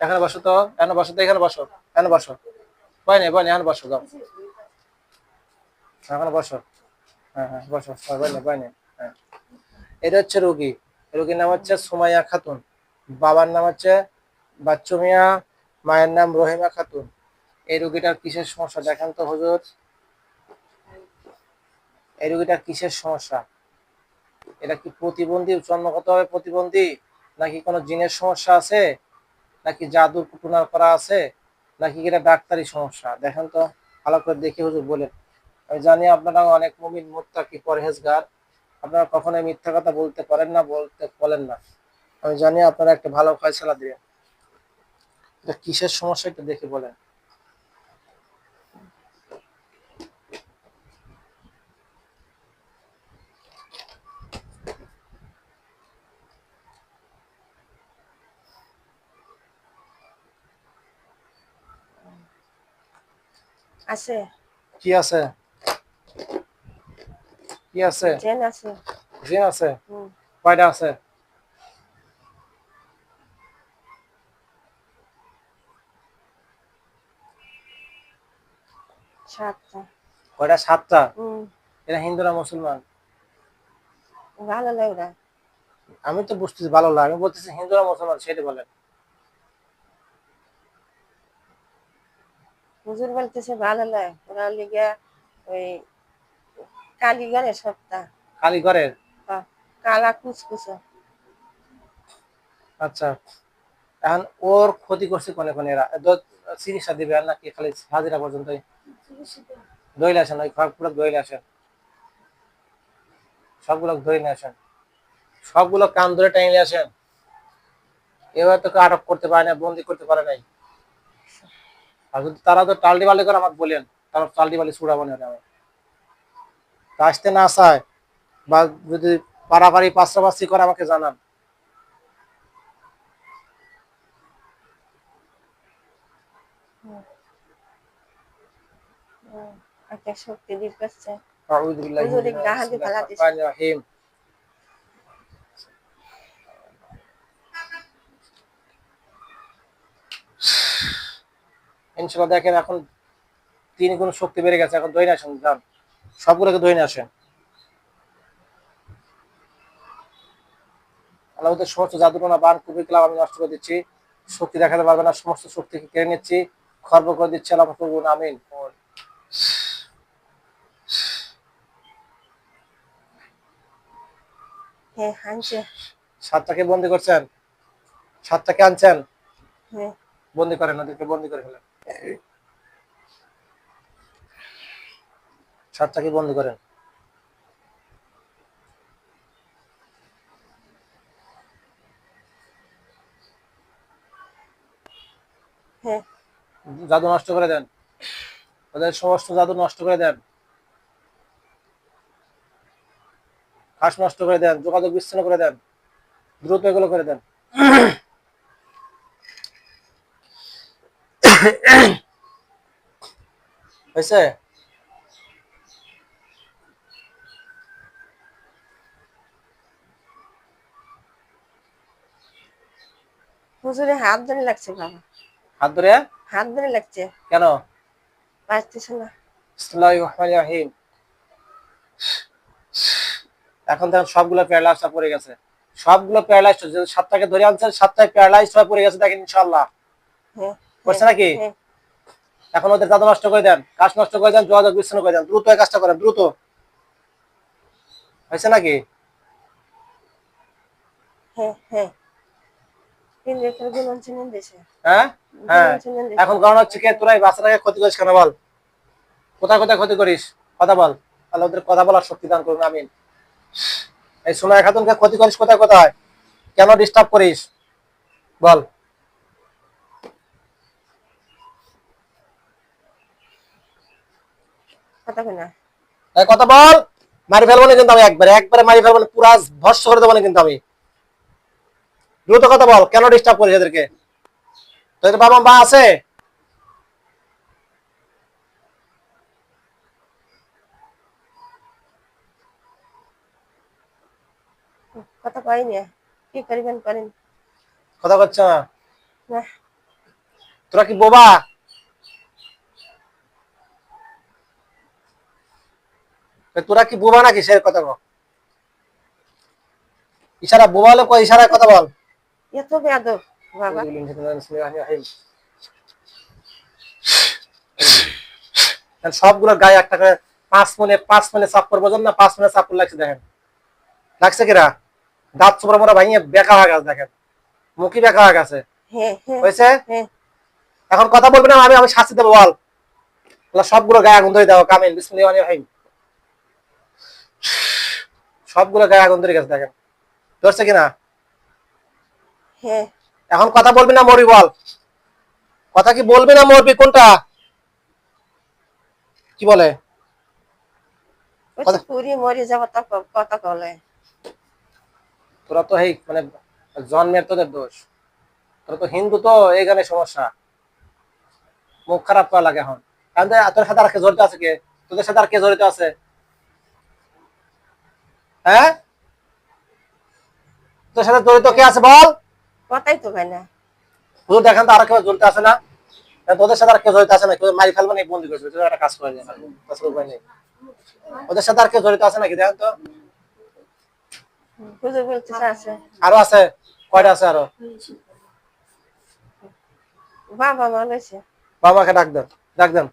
এখানে বসো তো, এখানে বসো তো, এখানে বসো এখানে বসো। বয় নেই বয় এখানে বসো, যাও। এখানে বসো। হ্যাঁ হ্যাঁ বসো নেই নেই। হ্যাঁ। এটা হচ্ছে রোগী। রোগীর নাম হচ্ছে সুমাইয়া খাতুন। বাবার নাম হচ্ছে বাচ্চু মিয়া মায়ের নাম রহিমা খাতুন। এই রোগীটার কিসের সমস্যা? দেখেন তো হুজুর। এই রোগীটার কিসের সমস্যা? এটা কি প্রতিবন্ধী, জন্মগতভাবে প্রতিবন্ধী? নাকি কোনো জিনের সমস্যা আছে? নাকি জাদু কুটুনার করা আছে? নাকি এটা ডাক্তারি সমস্যা? দেখেন তো, ভালো করে দেখে হুজুর বলেন। আমি জানি আপনারা অনেক মুমিন, মুত্তাকি, পরহেজগার। আপনারা কখনোই মিথ্যা কথা বলতে পারেন না, বলতে বলেন না। আমি জানি আপনারা একটা ভালো ফয়সালা দিবেন। এটা কিসের সমস্যা একটু দেখে বলেন। আছে। কি আছে? কি আছে? জেন আছে। জিন আছে? কয়টা আছে? সাতটা। কয়টা? সাতটা? হুম। এরা হিন্দুরা মুসলমান? ভালো লাগে আমি তো বুঝতেছি ভালো লাগে। আমি বলতেছি হিন্দুরা মুসলমান সেটা বলেন। হুজুর বলতেছে ভালো লাগে ওরা লিগে ওই কালীগড়ের সপ্তাহ কালীঘরের কালা কুচকুচো। আচ্ছা। এখন ওর ক্ষতি করছে কোনে কোনে? এরা চিকিৎসা দিবে আর নাকি খালি হাজিরা পর্যন্ত? দইলে আসেন ওই সবগুলো দইলে আসেন। সবগুলো ধরে নিয়ে আসেন। সবগুলো কান ধরে টেনে আসেন। এবার তোকে আটক করতে পারে না বন্দি করতে পারে নাই। আর যদি তারা তো টালডি বালি করে আমাকে বলেন তারা টালডি বালি ছুড়াবো না আমার। আসতে না আসায় বা যদি পারাপারি পাশাপাশি করে আমাকে জানান। আচ্ছা শক্তি দির কাছে আউযু বিল্লাহি মিনাশ শাইতানির রাজিম। ইনশাল্লাহ দেখেন এখন তিন গুণ শক্তি বেড়ে গেছে এখন দইনে আসেন যান। সবগুলোকে দইনে আসেন। আল্লাহদের সমস্ত জাদুটনা বান কুবি ক্লাব আমি নষ্ট করে দিচ্ছি। শক্তি দেখাতে পারবে না সমস্ত শক্তিকে কেড়ে নিচ্ছি। খর্ব করে দিচ্ছি আল্লাহ প্রভু আমিন। সাতটাকে বন্দি করছেন? সাতটাকে আনছেন? হ্যাঁ। বন্দি করেন ওদেরকে বন্দি করে ফেলেন। সাতটাকে বন্দি করেন? হ্যাঁ। জাদু নষ্ট করে দেন। ওদের সমস্ত জাদু নষ্ট করে দেন। ঘাস নষ্ট করে দেন যোগাযোগ বিচ্ছিন্ন করে দেন। দ্রুত এগুলো করে দেন। হয়েছে? হুজুরে হাত ধরে লাগছে বাবা। হাত ধরে? হাত ধরে লাগছে। কেন? বাঁচতেছে না। বিসমিল্লাহির রহমানির রহিম। এখন দেখেন সবগুলো পড়ে গেছে। সবগুলো সাতটাকে ধরে আনছেন সাতটায় প্যারালাইজ হয়ে পড়ে গেছে দেখেন ইনশাআল্লাহ। হ্যাঁ করছে নাকি? হ্যাঁ। এখন ওদের জাদু নষ্ট করে দেন কাজ নষ্ট করে দেন যোগাযোগ বিচ্ছিন্ন করে দেন দ্রুত এই কাজটা করেন দ্রুত। হয়েছে নাকি? হ্যাঁ হ্যাঁ। এখানে হ্যাঁ? এখন কারণ হচ্ছে কি তোরা এই বাচ্চাটাকে ক্ষতি করিস কেন বল? কোথায় কোথায় ক্ষতি করিস? কথা বল। আল্লাহ ওদের কথা বলার শক্তি দান করুন আমিন। এই খাতুনকে ক্ষতি করিস কোথায় কোথায়? কেন ডিস্টার্ব করিস? বল। কথা কই না। কথা বল। মারি ফেলব না কিন্তু আমি একবারে একবারে মারি ফেলব না পুরা ভস্য করে দেবো না কিন্তু আমি। দ্রুত কথা বল কেন ডিস্টার্ব করিস এদেরকে? তোদের বাবা মা আছে? কথা কই না কি করিবেন করেন? কথা করছে না। তোরা কি বোবা? তোরা কি বোবা নাকি? সে কথা বল ইশারা বোবা হলে কয় ইশারায় কথা বল। এত বেয়াদব বাবা। সবগুলো গায়ে একটা করে পাঁচ মনে পাঁচ মনে চাপ্পর বোঝেন না? পাঁচ মনে চাপ্পর লাগছে দেখেন। লাগছে কিরা দাঁত চোপড়া মোড়া ভাঙিয়ে বেকা হয়ে গেছে দেখেন। মুখি বেকা হয়ে গেছে। হ্যাঁ হ্যাঁ। হয়েছে? হ্যাঁ। এখন কথা বলবি না আমি আমি শাস্তি দেবো বল। সবগুলো গায়ে আগুন ধরে দাও কামিন রহিম। সবগুলো গায়ে আগুন ধরে গেছে দেখেন। ধরছে কিনা? হ্যাঁ। এখন কথা বলবি না মরবি বল। কথা কি বলবি না মরবি? কোনটা? কি বলে? কথা- পুরি মরে যাব কথা কলে তোরা তো এই মানে জন্মের তোদের দোষ। তোরা তো হিন্দু তো এইখানে সমস্যা। মুখ খারাপ করা লাগে এখন। কারণ তোর সাথে আর কে জড়িত আছে কে? তোদের সাথে আর কে জড়িত আছে? হ্যাঁ? তোর সাথে জড়িত কে আছে বল? কথাই তো ভাই না। দেখেন তো আর কেউ জড়িত আছে না। তোদের সাথে আর কেউ জড়িত আছে না কেউ মারি ফেলবে না বন্দি করবে তোদের একটা কাজ করে কাজ ওদের সাথে আর কেউ জড়িত আছে নাকি? দেখেন তো। হুজুর বলতেছে আছে। আরও আছে? কয়টা আছে আরও? বাবা মা বাবাকে ডাক দেন। ডাক দেন।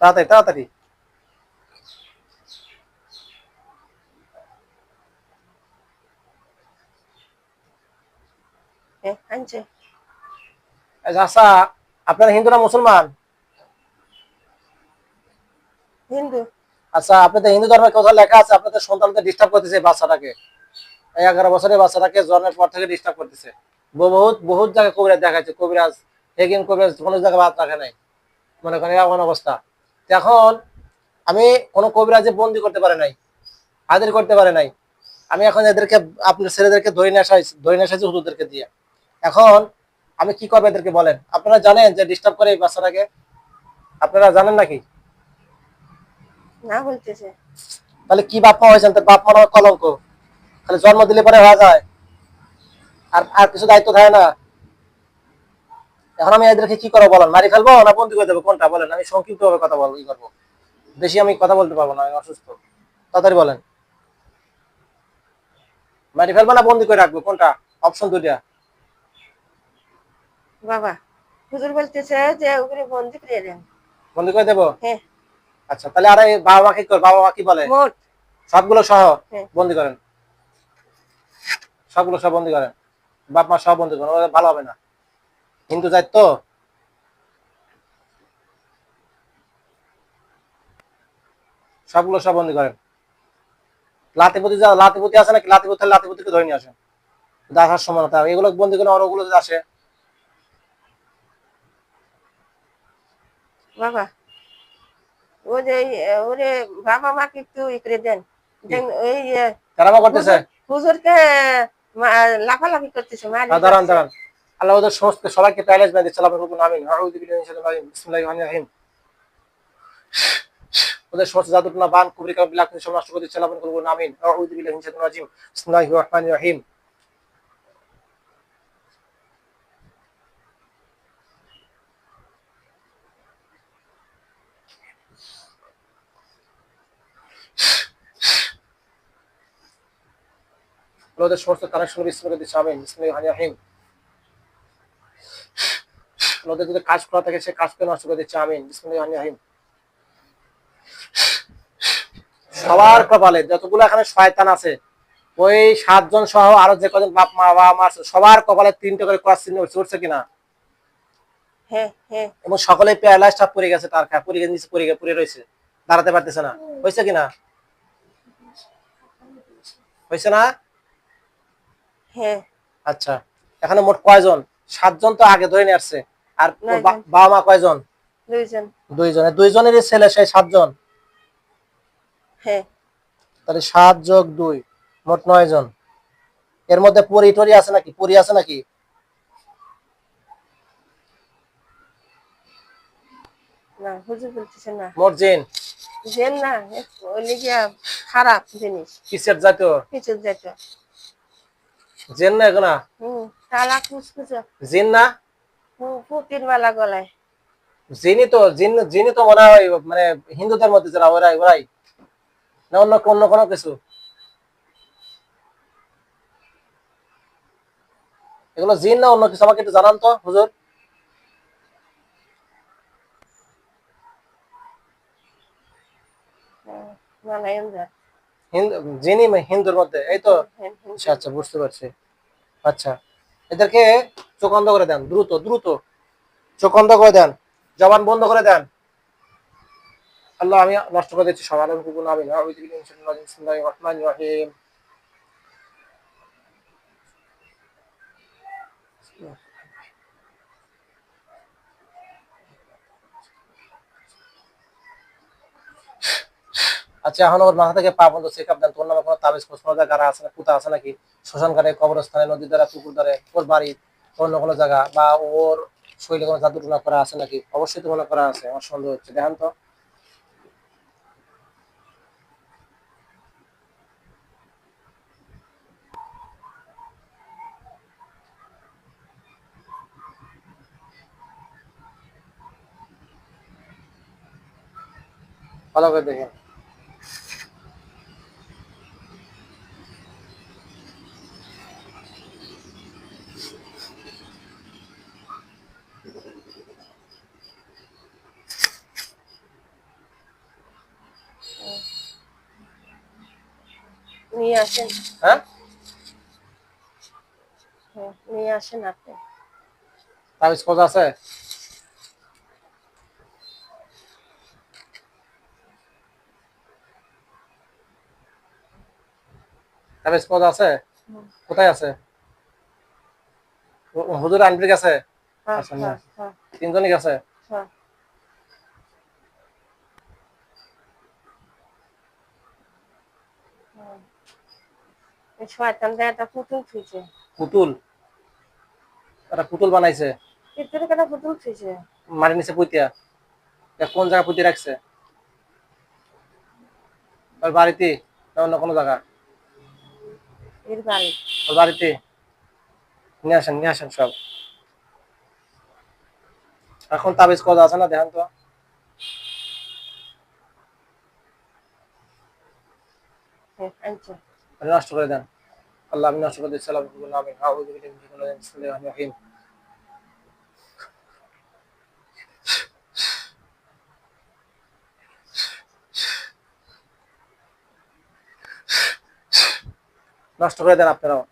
তাড়াতাড়ি তাড়াতাড়ি। আনছে। আচ্ছা আপনারা হিন্দু না মুসলমান? হিন্দু। আচ্ছা আপনাদের হিন্দু ধর্মের কোথাও লেখা আছে আপনাদের সন্তানকে ডিস্টার্ব করতেছে বাচ্চাটাকে। এই এগারো বছরের বাচ্চাটাকে জন্মের পর থেকে ডিস্টার্ব করতেছে। বহুত বহুত জায়গায় কবিরাজ দেখাচ্ছে কবিরাজ এগিন কবিরাজ কোনো জায়গায় বাদ রাখে নাই। মনে করেন এমন অবস্থা। এখন আমি কোনো কবিরাজে বন্দি করতে পারে নাই হাজির করতে পারে নাই। আমি এখন এদেরকে আপনার ছেলেদেরকে ধরে নিয়ে আসা ধরে নিয়ে এসেছি হুজুরদেরকে দিয়ে। এখন আমি কি করব এদেরকে বলেন? আপনারা জানেন যে ডিস্টার্ব করে এই বাচ্চাটাকে? আপনারা জানেন নাকি? না বলতেছে। তাহলে কি বাপ মা হয়েছেন? তার বাপ মা আমার কলঙ্ক। তাহলে জন্ম দিলে পরে হয়ে যায়। আর আর কিছু দায়িত্ব থাকে না। এখন আমি এদেরকে কি করব বলেন? মারি ফেলব না বন্দি করে দেবো? কোনটা বলেন? আমি সংক্ষিপ্ত ভাবে কথা বলব ই করব। বেশি আমি কথা বলতে পারব না আমি অসুস্থ। তাড়াতাড়ি বলেন। মারি ফেলব না বন্দি করে রাখব? কোনটা? অপশন দুইটা। বাবা হুজুর বলতেছে যে ওগুলো বন্দি করে দেন। বন্দি করে দেবো? হ্যাঁ। আচ্ছা তাহলে আর বাবা মা কি করে বাবা মা কি বলে? মোট। সবগুলো সহ হ্যাঁ। বন্দি করেন। সবগুলো বন্দি করেন। বাপ মা সব বন্দি করেন ভালো হবে না। হিন্দু জাত তো। সবগুলো সব বন্দি করেন। লাতিপতি যা লাতিপতি আছে নাকি? লাতিপতি লাতিপতিকে ধরে নিয়ে আসেন। আসার সময় না এগুলো বন্দি করে আর ওগুলো যদি আসে বাবা। ও যে ওরে বাবা মাকে একটু ই করে দেন। ওই এ, করতেছে? হুজুরকে লাফালাফি করতেছে দাঁড়ান দাঁড়ান। আল্লাহ ওদের সমস্ত সবাইকে প্যালেজ বেঁধে চালাবে রুকুন আমিন। আউযু বিল্লাহি মিনাশ শাইতানির রাজিম। বিসমিল্লাহির রহমানির রহিম। ওদের সমস্ত জাদুটনা বান কুবরি বিলাক নষ্ট করে আল্লাহ রুকুন আমিন। আউযু বিল্লাহি মিনাশ শাইতানির রাজিম। বিসমিল্লাহির রহমানির রহিম। ওদের সমস্ত কানেকশন করে দিচ্ছে আমিন বিসমিল্লাহির রহমানির যদি কাজ করা থাকে সে কাজকে নষ্ট করে আমিন। বিসমিল্লাহির রহমানির সবার কপালে যতগুলো এখানে শয়তান আছে ওই সাতজন সহ আরও যে কজন বাপ মা বাবা মা আছে, সবার কপালে তিনটে করে ক্রস চিহ্ন উঠছে কিনা? হ্যাঁ হ্যাঁ। এবং সকলে প্যারালাইজটা পড়ে গেছে তার খা পড়ে গেছে নিচে পড়ে গেছে পড়ে রয়েছে দাঁড়াতে পারতেছে না। হয়েছে কিনা? হয়েছে না? হ্যাঁ। আচ্ছা এখানে মোট কয়জন? সাতজন তো আগে ধরে নিয়ে আসছে। আর বাবা মা কয়জন? দুইজন। দুইজনে। দুইজনেরই ছেলে সেই সাতজন? হ্যাঁ। তাহলে সাত যোগ দুই মোট নয় জন এর মধ্যে পরি টরি আছে নাকি? পরি আছে নাকি? না হুজুর বলতেছে না। মোট জিন? জেন না ওই খারাপ জিনিস। কিসের জাতীয়? কিছু যেত জেন না এগুলা হুম কালা কুচকুচে জিন না? ফু- ফুটির মালা গলায়। জিনই তো জিন তো মনে হয় মানে হিন্দুদের মধ্যে যারা ওরাই ওরাই। না অন্য অন্য কোনো কিছু? এগুলো জিন না অন্য কিছু? আমাকে একটু জানান তো হুজুর। হ্যাঁ, মালায়ন জাত হিন্দু জিনই হিন্দুর মধ্যে এই তো হ্যাঁ, হ্যাঁ। আচ্ছা আচ্ছা বুঝতে পারছি। আচ্ছা এদেরকে চোখ অন্ধ করে দেন দ্রুত দ্রুত। চোখ অন্ধ করে দেন জবান বন্ধ করে দেন। আল্লাহ আমি নষ্ট করে দিচ্ছি সবার। কুকুর আমি না ওই দিকে বিসমিল্লাহির রহমানির রহিম আচ্ছা এখন ওর মাথা থেকে পা বন্ধ চেক আপ দেন, তোর নামে কোনো তাবিজ কোসমোজা গাড়া আছে না, কুতা আছে নাকি? শ্মশান ঘাটে কবরস্থানে নদী দ্বারা পুকুর দ্বারে ওর বাড়ি, অন্য কোনো জায়গা, বা ওর শরীরে কোনো জাদু টুনা করা আছে নাকি? অবশ্যই তো মনে করা আছে, আমার সন্দেহ হচ্ছে, দেখেন তো। ভালো করে দেখেন। নিয়ে আসেন। হ্যাঁ? হ্যাঁ, নিয়ে আসেন আপনি। তাবিজ কোজা আছে? তাবিজ কোজা আছে। কোথায় আছে? হুজুর আন্টির কাছে? হ্যাঁ আচ্ছা, হ্যাঁ। তিনজনই কাছে? হ্যাঁ। এই একটা পুতুল থুইছে পুতুল? একটা পুতুল বানাইছে? ভিতরে কেন পুতুল থুইছে মাটির নিচে পুঁতিয়া কোন জায়গা পুঁতে রাখছে? ওর বাড়িতে না অন্য কোনো জায়গা এর বাড়ি। ওর বাড়িতে? নিয়ে আসেন নিয়ে আসেন সব। এখন তাবিজ কজা আছে না দেখেন তো। আপনি নষ্ট করে দেন। আল্লাহ আমি নষ্ট করে দিচ্ছি আল্লাহ নষ্ট করে দেন আপনারাও।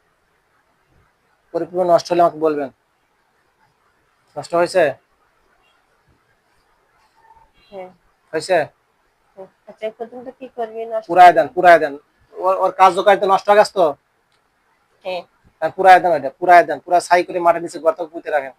পরিপূর্ণ নষ্ট হলে আমাকে বলবেন। নষ্ট হয়েছে? হ্যাঁ। হয়েছে? হ্যাঁ। আচ্ছা পুরায় দেন পুরায় দেন। ওর ওর কার্যকারিতা নষ্ট হয়ে গেছে তো? হ্যাঁ। পুরায় দেন ওইটা পুরায় দেন পুরা সাই করে মাটির নিচে গর্ত পুঁতে রাখেন।